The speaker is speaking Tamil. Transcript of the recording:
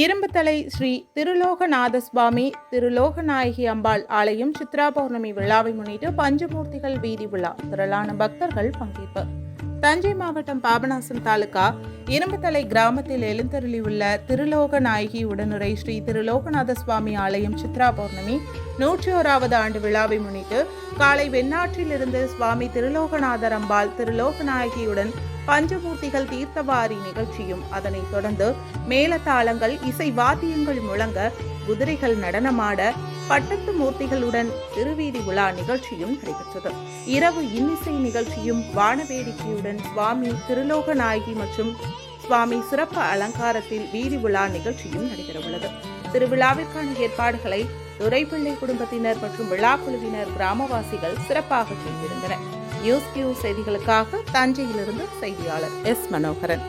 இரும்புத்தலை ஸ்ரீ திருலோகநாத சுவாமி திருலோகநாயகி அம்பாள் ஆலயம் சித்ரா பௌர்ணமி விழாவை முன்னிட்டு பஞ்சமூர்த்திகள் வீதி விழா. திரளான பக்தர்கள் பங்கேற்பு. தஞ்சை மாவட்டம் பாபநாசம் தாலுகா இரும்புத்தலை கிராமத்தில் எழுந்தருளியுள்ள திருலோகநாயகி உடனுரை ஸ்ரீ திருலோகநாத சுவாமி ஆலயம் சித்ரா பௌர்ணமி நூற்றி ஓராவது ஆண்டு விழாவை முன்னிட்டு காலை வெண்ணாற்றிலிருந்து சுவாமி திருலோகநாதர் அம்பாள் திருலோகநாயகியுடன் பஞ்சமூர்த்திகள் தீர்த்தவாரி நிகழ்ச்சியும் அதனைத் தொடர்ந்து மேலதாளங்கள் இசை வாத்தியங்கள் முழங்க குதிரைகள் நடனமாட பட்டத்து மூர்த்திகளுடன் திருவீதி விழா நிகழ்ச்சியும் நடைபெற்றது. இரவு இன்னிசை நிகழ்ச்சியும் வானவேடிக்கையுடன் சுவாமி திருலோகநாயகி மற்றும் சுவாமி சிறப்பு அலங்காரத்தில் வீதி விழா நிகழ்ச்சியும் நடைபெறவுள்ளது. திருவிழாவிற்கான ஏற்பாடுகளை துரைப்பிள்ளை குடும்பத்தினர் மற்றும் விழா குழுவினர் கிராமவாசிகள் சிறப்பாக செய்திருந்தனர். நியூஸ் கியூ செய்திகளுக்காக தஞ்சையிலிருந்து செய்தியாளர் எஸ் மனோகரன்.